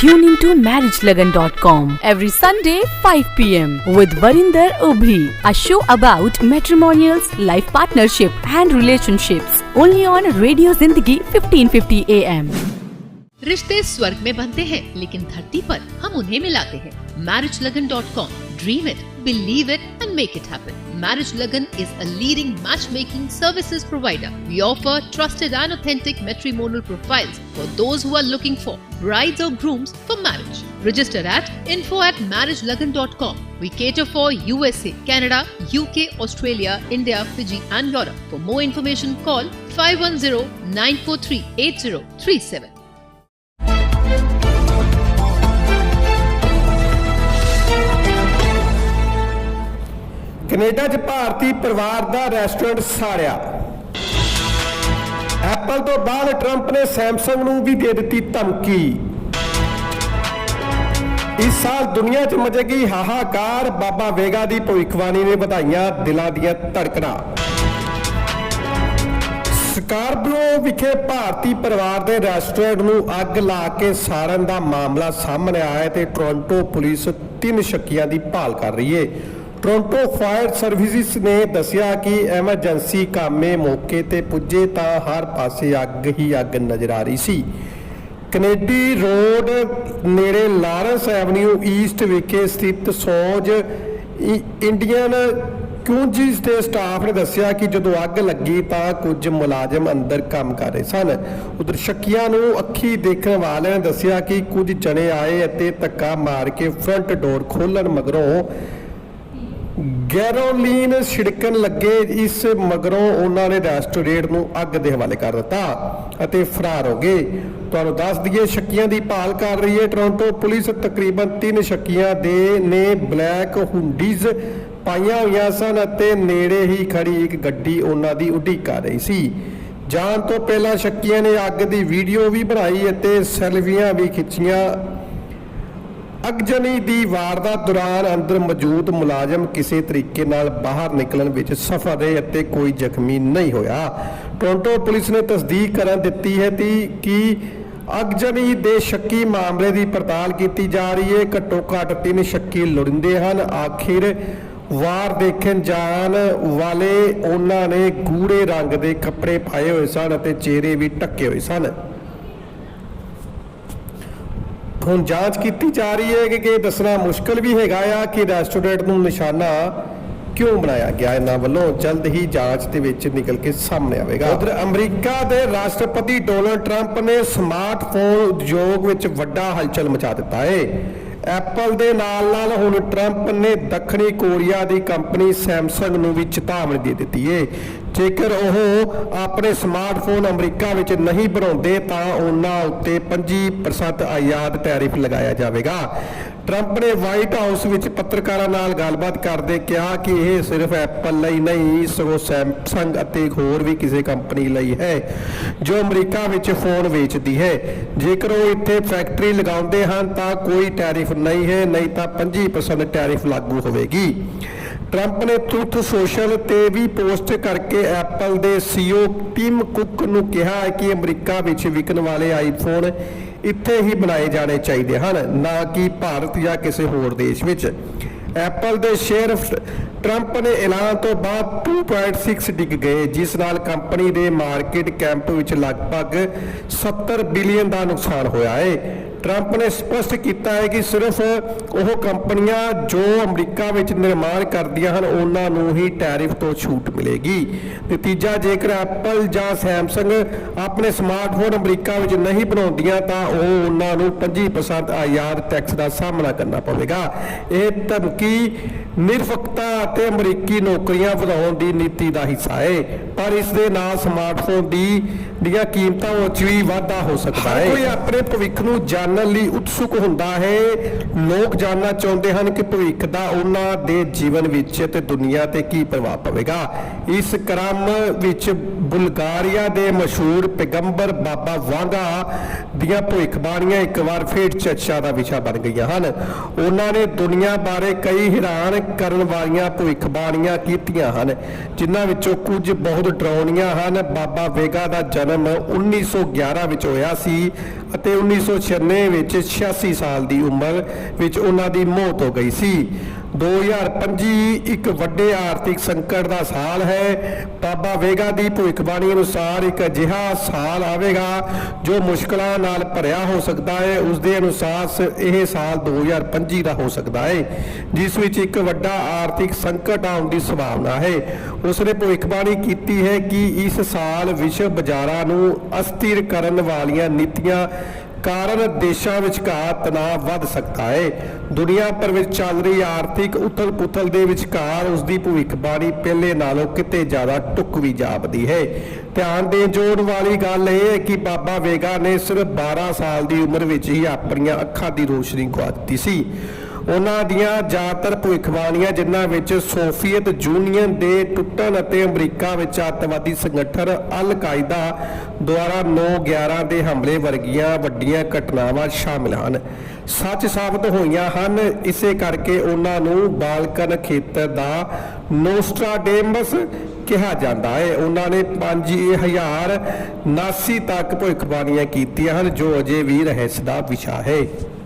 Tune into marriagelagan.com every Sunday 5 pm with Varinder Obhi, a show about matrimonials, life partnership and relationships. Only on Radio Zindagi 1550 AM. रिश्ते स्वर्ग में बनते हैं लेकिन धरती पर हम उन्हें मिलाते हैं marriage Lagan dot com dream it believe it and make it happen marriage Lagan is a leading match making services provider we offer trusted and authentic matrimonial profiles for those who are looking for brides or grooms for marriage. Register at info at marriagelagan.com. We cater for USA, Canada, UK, Australia, India, Fiji, and Europe. For more information, call 510 943 8037. Canada 'ਚ ਭਾਰਤੀ ਪਰਿਵਾਰ ਦਾ restaurant ਸਾੜਿਆ Apple ਤੋਂ ਬਾਅਦ Trump ਨੇ Samsung ਨੂੰ ਵੀ ਦੇ ਦਿੱਤੀ ਧਮਕੀ। ਇਸ ਸਾਲ ਦੁਨੀਆ 'ਚ ਮਚੇਗੀ ਹਾਹਾਕਾਰ। ਬਾਬਾ ਵੇਗਾ ਦੀ ਭਵਿੱਖਬਾਣੀ ਨੇ ਵਧਾਈਆਂ ਦਿਲਾਂ ਦੀਆਂ ਧੜਕਣਾਂ। ਸਕਾਰਪੀਓ ਵਿਖੇ ਭਾਰਤੀ ਪਰਿਵਾਰ ਦੇ ਰੈਸਟੋਰੈਂਟ ਨੂੰ ਅੱਗ ਲਾ ਕੇ ਸਾੜਨ ਦਾ ਮਾਮਲਾ ਸਾਹਮਣੇ ਆਇਆ ਤੇ ਟੋਰਾਂਟੋ ਪੁਲਿਸ ਤਿੰਨ ਸ਼ੱਕੀਆਂ ਦੀ ਭਾਲ ਕਰ ਰਹੀ ਏ ਟੋਰਾਂਟੋ ਫਾਇਰ ਸਰਵਿਸਿਜ਼ ਨੇ ਦੱਸਿਆ ਕਿ ਐਮਰਜੈਂਸੀ ਕਾਮੇ ਮੌਕੇ ਤੇ ਪੁੱਜੇ ਤਾਂ ਹਰ ਪਾਸੇ ਅੱਗ ਹੀ ਅੱਗ ਨਜ਼ਰ ਆ ਰਹੀ ਸੀ। ਕੈਨੇਡੀ ਰੋਡ ਨੇੜੇ ਲਾਰੈਂਸ ਐਵਨਿਊ ਈਸਟ ਵਿਖੇ ਸਥਿਤ ਸੋਜ ਇੰਡੀਅਨ ਕਿਉਂਜੀਸ ਦੇ ਸਟਾਫ ਨੇ ਦੱਸਿਆ ਕਿ ਜਦੋਂ ਅੱਗ ਲੱਗੀ ਤਾਂ ਕੁਝ ਮੁਲਾਜ਼ਮ ਅੰਦਰ ਕੰਮ ਕਰ ਰਹੇ ਸਨ। ਉਧਰ ਸ਼ੱਕੀਆਂ ਨੂੰ ਅੱਖੀ ਦੇਖਣ ਵਾਲਿਆਂ ਨੇ ਦੱਸਿਆ ਕਿ ਕੁਝ ਜਣੇ ਆਏ ਅਤੇ ਧੱਕਾ ਮਾਰ ਕੇ ਫਰੰਟ ਡੋਰ ਖੋਲਣ ਮਗਰੋਂ ਗੈਰੋਲੀਨ ਛਿੜਕਣ ਲੱਗੇ ਇਸ ਮਗਰੋਂ ਉਹਨਾਂ ਨੇ ਰੈਸਟੋਰੈਂਟ ਨੂੰ ਅੱਗ ਦੇ ਹਵਾਲੇ ਕਰ ਦਿੱਤਾ ਅਤੇ ਫਰਾਰ ਹੋ ਗਏ। ਤੁਹਾਨੂੰ ਦੱਸ ਦਈਏ, ਸ਼ੱਕੀਆਂ ਦੀ ਭਾਲ ਕਰ ਰਹੀ ਹੈ ਟੋਰਾਂਟੋ ਪੁਲਿਸ। ਤਕਰੀਬਨ 3 ਸ਼ੱਕੀਆਂ ਦੇ ਨੇ ਬਲੈਕ ਹੁੰਡੀਜ਼ ਪਾਈਆਂ ਹੋਈਆਂ ਸਨ ਅਤੇ ਨੇੜੇ ਹੀ ਖੜੀ ਇੱਕ ਗੱਡੀ ਉਹਨਾਂ ਦੀ ਉਡੀਕ ਕਰ ਰਹੀ ਸੀ। ਜਾਣ ਤੋਂ ਪਹਿਲਾਂ ਸ਼ੱਕੀਆਂ ਨੇ ਅੱਗ ਦੀ ਵੀਡੀਓ ਵੀ ਬਣਾਈ ਅਤੇ ਸੈਲਫੀਆਂ ਵੀ ਖਿੱਚੀਆਂ। ਅਗਜਨੀ ਦੀ ਵਾਰਦਾਤ ਦੌਰਾਨ ਅੰਦਰ ਮੌਜੂਦ ਮੁਲਾਜ਼ਮ ਕਿਸੇ ਤਰੀਕੇ ਨਾਲ ਬਾਹਰ ਨਿਕਲਣ ਵਿੱਚ ਸਫਲ ਰਹੇ ਅਤੇ ਕੋਈ ਜ਼ਖਮੀ ਨਹੀਂ ਹੋਇਆ। ਟੋਰਾਂਟੋ ਪੁਲਿਸ ਨੇ ਤਸਦੀਕ ਕਰਨ ਦਿੱਤੀ ਹੈ ਤੀ- ਕਿ ਅਗਜਨੀ ਦੇ ਸ਼ੱਕੀ ਮਾਮਲੇ ਦੀ ਪੜਤਾਲ ਕੀਤੀ ਜਾ ਰਹੀ ਹੈ। ਘੱਟੋ ਘੱਟ ਤਿੰਨ ਸ਼ੱਕੀ ਲੋੜਿੰਦੇ ਹਨ। ਆਖਿਰ ਵਾਰ ਦੇਖਣ ਜਾਣ ਵਾਲੇ ਉਹਨਾਂ ਨੇ ਗੂੜੇ ਰੰਗ ਦੇ ਕੱਪੜੇ ਪਾਏ ਹੋਏ ਸਨ ਅਤੇ ਚਿਹਰੇ ਵੀ ਢੱਕੇ ਹੋਏ ਸਨ। ਹੁਣ ਜਾਂਚ ਕੀਤੀ ਜਾ ਰਹੀ ਹੈ ਕਿ ਇਹ ਦੱਸਣਾ ਮੁਸ਼ਕਲ ਵੀ ਹੈਗਾ ਆ ਕਿ ਰੈਸਟੋਰੈਂਟ ਨੂੰ ਨਿਸ਼ਾਨਾ ਕਿਉਂ ਬਣਾਇਆ ਗਿਆ? ਇਹਨਾਂ ਵੱਲੋਂ ਜਲਦ ਹੀ ਜਾਂਚ ਦੇ ਵਿੱਚ ਨਿਕਲ ਕੇ ਸਾਹਮਣੇ ਆਵੇਗਾ। ਉਧਰ ਅਮਰੀਕਾ ਦੇ ਰਾਸ਼ਟਰਪਤੀ ਡੋਨਲਡ ਟਰੰਪ ਨੇ ਸਮਾਰਟਫੋਨ ਉਦਯੋਗ ਵਿੱਚ ਵੱਡਾ ਹਲਚਲ ਮਚਾ ਦਿੱਤਾ ਹੈ ਐਪਲ ਦੇ ਨਾਲ ਨਾਲ ਹੁਣ ਟਰੰਪ ਨੇ ਦੱਖਣੀ ਕੋਰੀਆ ਦੀ ਕੰਪਨੀ ਸੈਮਸੰਗ ਨੂੰ ਵੀ ਚੇਤਾਵਨੀ ਦੇ ਦਿੱਤੀ ਹੈ ਜੇਕਰ ਉਹ ਆਪਣੇ ਸਮਾਰਟਫੋਨ ਅਮਰੀਕਾ ਵਿੱਚ ਨਹੀਂ ਬਣਾਉਂਦੇ ਤਾਂ ਉਹਨਾਂ ਉੱਤੇ 25% ਆਯਾਤ ਟੈਰਿਫ ਲਗਾਇਆ ਜਾਵੇਗਾ। ਟਰੰਪ ਨੇ ਵਾਈਟ ਹਾਊਸ ਵਿੱਚ ਪੱਤਰਕਾਰਾਂ ਨਾਲ ਗੱਲਬਾਤ ਕਰਦੇ ਕਿਹਾ ਕਿ ਇਹ ਸਿਰਫ ਐਪਲ ਲਈ ਨਹੀਂ, ਸਗੋਂ ਸੈਮਸੰਗ ਅਤੇ ਹੋਰ ਵੀ ਕਿਸੇ ਕੰਪਨੀ ਲਈ ਹੈ ਜੋ ਅਮਰੀਕਾ ਵਿੱਚ ਫੋਨ ਵੇਚਦੀ ਹੈ। ਜੇਕਰ ਉਹ ਇੱਥੇ ਫੈਕਟਰੀ ਲਗਾਉਂਦੇ ਹਨ ਤਾਂ ਕੋਈ ਟੈਰਿਫ ਨਹੀਂ ਹੈ, ਨਹੀਂ ਤਾਂ 25% ਟੈਰਿਫ ਲਾਗੂ ਹੋਵੇਗੀ। ਟਰੰਪ ਨੇ ਟਰੂਥ ਸੋਸ਼ਲ ਤੇ ਵੀ ਪੋਸਟ ਕਰਕੇ ਐਪਲ ਦੇ ਸੀਓ ਟਿਮ ਕੁੱਕ ਨੂੰ ਕਿਹਾ ਹੈ ਕਿ ਅਮਰੀਕਾ ਵਿੱਚ ਵਿਕਣ ਵਾਲੇ ਆਈਫੋਨ ਇੱਥੇ ਹੀ ਬਣਾਏ ਜਾਣੇ ਚਾਹੀਦੇ ਹਨ, ਨਾ ਕਿ ਭਾਰਤ ਜਾਂ ਕਿਸੇ ਹੋਰ ਦੇਸ਼ ਵਿੱਚ। ਐਪਲ ਦੇ ਸ਼ੇਅਰ ਟਰੰਪ ਨੇ ਐਲਾਨ ਤੋਂ ਬਾਅਦ 2.6 ਡਿੱਗ ਗਏ, ਜਿਸ ਨਾਲ ਕੰਪਨੀ ਦੇ ਮਾਰਕੀਟ ਕੈਂਪ ਵਿੱਚ ਲਗਭਗ 70 ਬਿਲੀਅਨ ਦਾ ਨੁਕਸਾਨ ਹੋਇਆ ਹੈ। ਟਰੰਪ ਨੇ ਸਪਸ਼ਟ ਕੀਤਾ ਹੈ ਕਿ ਸਿਰਫ ਉਹ ਕੰਪਨੀਆਂ ਜੋ ਅਮਰੀਕਾ ਵਿੱਚ ਨਿਰਮਾਣ ਕਰਦੀਆਂ ਹਨ, ਉਹਨਾਂ ਨੂੰ ਹੀ ਟੈਰਿਫ ਤੋਂ ਛੂਟ ਮਿਲੇਗੀ। ਤੇ ਤੀਜਾ ਜੇਕਰ ਐਪਲ ਜਾਂ ਸੈਮਸੰਗ ਆਪਣੇ ਸਮਾਰਟਫੋਨ ਅਮਰੀਕਾ ਵਿੱਚ ਨਹੀਂ ਬਣਾਉਂਦੀਆਂ, ਤਾਂ ਉਹ ਉਹਨਾਂ ਨੂੰ 25% ਆਯਾਤ ਟੈਕਸ ਦਾ ਸਾਹਮਣਾ ਕਰਨਾ ਪਵੇਗਾ। ਇਹ ਧਮਕੀ ਨਿਰਪੱਖਤਾ ਅਤੇ ਅਮਰੀਕੀ ਨੌਕਰੀਆਂ ਵਧਾਉਣ ਦੀ ਨੀਤੀ ਦਾ ਹਿੱਸਾ ਹੈ ਪਰ ਇਸ ਦੇ ਨਾਲ ਸਮਾਰਟਫੋਨ ਦੀ ਦੀਆਂ ਕੀਮਤਾਂ ਵਿੱਚ ਵੀ ਵਾਧਾ ਹੋ ਸਕਦਾ ਹੈ ਕੋਈ ਆਪਣੇ ਭਵਿੱਖ ਨੂੰ ਜਾਣਨ ਲਈ ਉਤਸੁਕ ਹੁੰਦਾ ਹੈ। ਲੋਕ ਜਾਣਨਾ ਚਾਹੁੰਦੇ ਹਨ ਕਿ ਭਵਿੱਖ ਦਾ ਉਹਨਾਂ ਦੇ ਜੀਵਨ ਵਿੱਚ ਤੇ ਦੁਨੀਆ ਤੇ ਕੀ ਪ੍ਰਭਾਵ ਪਵੇਗਾ। ਇਸ ਕ੍ਰਮ ਵਿੱਚ ਬੁਲਗਾਰੀਆ ਦੇ ਮਸ਼ਹੂਰ ਪੈਗੰਬਰ ਬਾਬਾ ਵਾਂਗਾ ਦੀਆਂ ਭਵਿੱਖਬਾਣੀਆਂ ਇੱਕ ਵਾਰ ਫੇਰ ਚਰਚਾ ਦਾ ਵਿਸ਼ਾ ਬਣ ਗਈਆਂ ਹਨ। ਉਹਨਾਂ ਨੇ ਦੁਨੀਆ ਬਾਰੇ ਕਈ ਹੈਰਾਨ ਕਰਨ ਵਾਲੀਆਂ ਭਵਿੱਖਬਾਣੀਆਂ ਕੀਤੀਆਂ ਹਨ, ਜਿਨ੍ਹਾਂ ਵਿੱਚੋਂ ਕੁਝ ਬਹੁਤ ਡਰਾਉਣੀਆਂ ਹਨ। ਬਾਬਾ ਵੇਗਾ ਦਾ ਜਨਮ 1911 ਵਿੱਚ ਹੋਇਆ ਸੀ। ਅਤੇ 1996 ਵਿੱਚ 86 ਸਾਲ ਦੀ ਉਮਰ ਵਿੱਚ ਉਹਨਾਂ ਦੀ ਮੌਤ ਹੋ ਗਈ ਸੀ। 2025 ਇੱਕ ਵੱਡੇ ਆਰਥਿਕ ਸੰਕਟ ਦਾ ਸਾਲ ਹੈ। ਬਾਬਾ ਵੇਗਾ ਦੀ ਭਵਿੱਖਬਾਣੀ ਅਨੁਸਾਰ ਇੱਕ ਅਜਿਹਾ ਸਾਲ ਆਵੇਗਾ ਜੋ ਮੁਸ਼ਕਲਾਂ ਨਾਲ ਭਰਿਆ ਹੋ ਸਕਦਾ ਹੈ। ਉਸ ਦੇ ਅਨੁਸਾਰ ਸ- ਇਹ ਸਾਲ 2025 ਦਾ ਹੋ ਸਕਦਾ ਹੈ, ਜਿਸ ਵਿੱਚ ਇੱਕ ਵੱਡਾ ਆਰਥਿਕ ਸੰਕਟ ਆਉਣ ਦੀ ਸੰਭਾਵਨਾ ਹੈ। ਉਸ ਨੇ ਭਵਿੱਖਬਾਣੀ ਕੀਤੀ ਹੈ ਕਿ ਇਸ ਸਾਲ ਵਿਸ਼ਵ ਬਾਜ਼ਾਰਾਂ ਨੂੰ ਅਸਥਿਰ ਕਰਨ ਵਾਲੀਆਂ ਨੀਤੀਆਂ ਕਾਰਨ ਦੇਸ਼ਾਂ ਵਿਚਕਾਰ ਤਣਾਅ ਵੱਧ ਸਕਦਾ ਹੈ। ਦੁਨੀਆ ਭਰ ਵਿੱਚ ਚੱਲ ਰਹੀ ਆਰਥਿਕ ਉਥਲ-ਪੁਥਲ ਦੇ ਵਿਚਕਾਰ ਉਸ ਦੀ ਭਵਿੱਖਬਾਣੀ ਪਹਿਲੇ ਨਾਲੋਂ ਕਿਤੇ ਜ਼ਿਆਦਾ ਟੁਕਵੀ ਜਾਪਦੀ ਹੈ। ਧਿਆਨ ਦੇਣ ਜੋੜ ਵਾਲੀ ਗੱਲ ਇਹ ਹੈ ਕਿ ਬਾਬਾ ਵੇਗਾ ਨੇ ਸਿਰਫ 12 ਸਾਲ ਦੀ ਉਮਰ ਵਿੱਚ ਹੀ ਆਪਣੀਆਂ ਅੱਖਾਂ ਦੀ ਰੋਸ਼ਨੀ ਗੁਆ ਦਿੱਤੀ ਸੀ। ਉਹਨਾਂ ਦੀਆਂ ਜ਼ਿਆਦਾਤਰ ਭਵਿੱਖਬਾਣੀਆਂ, ਜਿਨ੍ਹਾਂ ਵਿੱਚ ਸੋਫੀਅਤ ਯੂਨੀਅਨ ਦੇ ਟੁੱਟਣ ਅਤੇ ਅਮਰੀਕਾ ਵਿੱਚ ਅੱਤਵਾਦੀ ਸੰਗਠਨ ਅਲ ਕਾਇਦਾ ਦੁਆਰਾ 9/11 ਦੇ ਹਮਲੇ ਵਰਗੀਆਂ ਵੱਡੀਆਂ ਘਟਨਾਵਾਂ ਸ਼ਾਮਿਲ ਹਨ। ਸੱਚ ਸਾਬਤ ਹੋਈਆਂ ਹਨ, ਇਸੇ ਕਰਕੇ ਉਹਨਾਂ ਨੂੰ ਬਾਲਕਨ ਖੇਤਰ ਦਾ ਨੋਸਟਰਾਡੇਮਸ ਕਿਹਾ ਜਾਂਦਾ ਹੈ। ਉਹਨਾਂ ਨੇ 5089 ਤੱਕ ਭਵਿੱਖਬਾਣੀਆਂ ਕੀਤੀਆਂ ਹਨ, ਜੋ ਅਜੇ ਵੀ ਰਹੱਸ ਦਾ ਵਿਸ਼ਾ ਹੈ।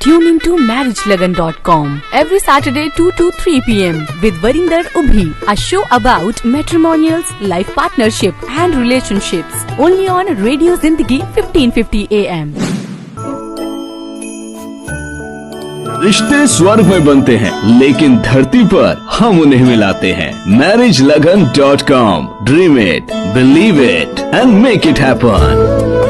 Tune into marriagelagan.com every Saturday 2 to 3 p.m. with Varinder Ubhi, a show about matrimonials, life partnership and relationships. Only on Radio Zindagi 1550 AM. रिश्ते स्वर्ग में बनते हैं लेकिन धरती पर हम उन्हें मिलाते हैं marriage Lagan dot com dream it believe it and make it happen